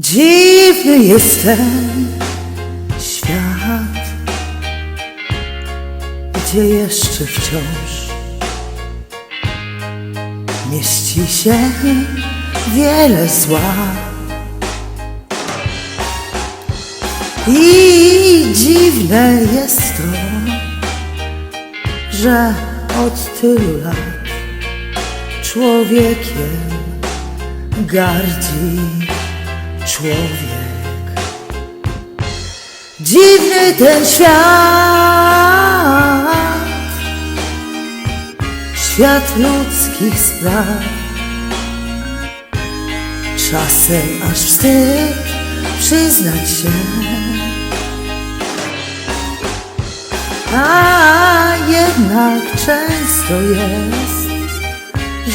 Dziwny jest ten świat, gdzie jeszcze wciąż mieści się wiele zła. I dziwne jest to, że od tylu lat człowiekiem gardzi człowiek. Dziwny ten świat, świat ludzkich spraw. Czasem aż wstyd przyznać się. A jednak często jest,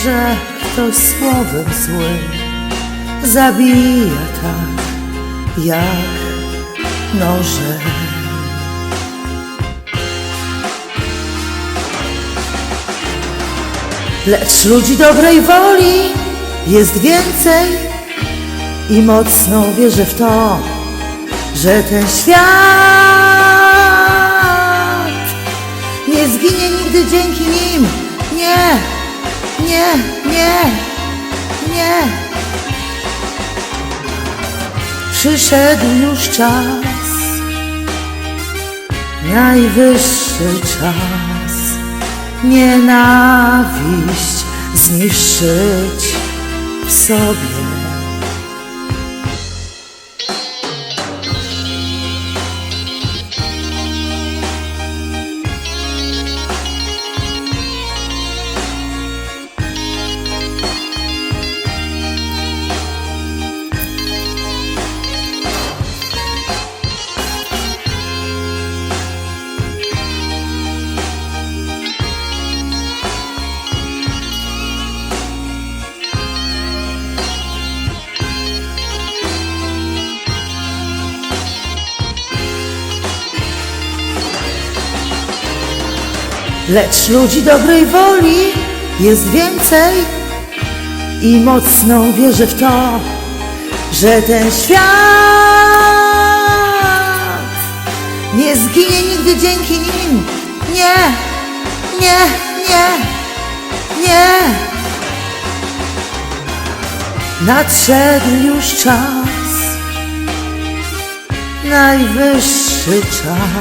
że ktoś słowem złym zabija jak nożem. Lecz ludzi dobrej woli jest więcej i mocno wierzę w to, że ten świat nie zginie nigdy dzięki nim. Nie, nie, nie, nie. Przyszedł już czas, najwyższy czas, nienawiść zniszczyć w sobie. Lecz ludzi dobrej woli jest więcej i mocno wierzę w to, że ten świat nie zginie nigdy dzięki nim. Nie, nie, nie, nie. Nadszedł już czas, najwyższy czas.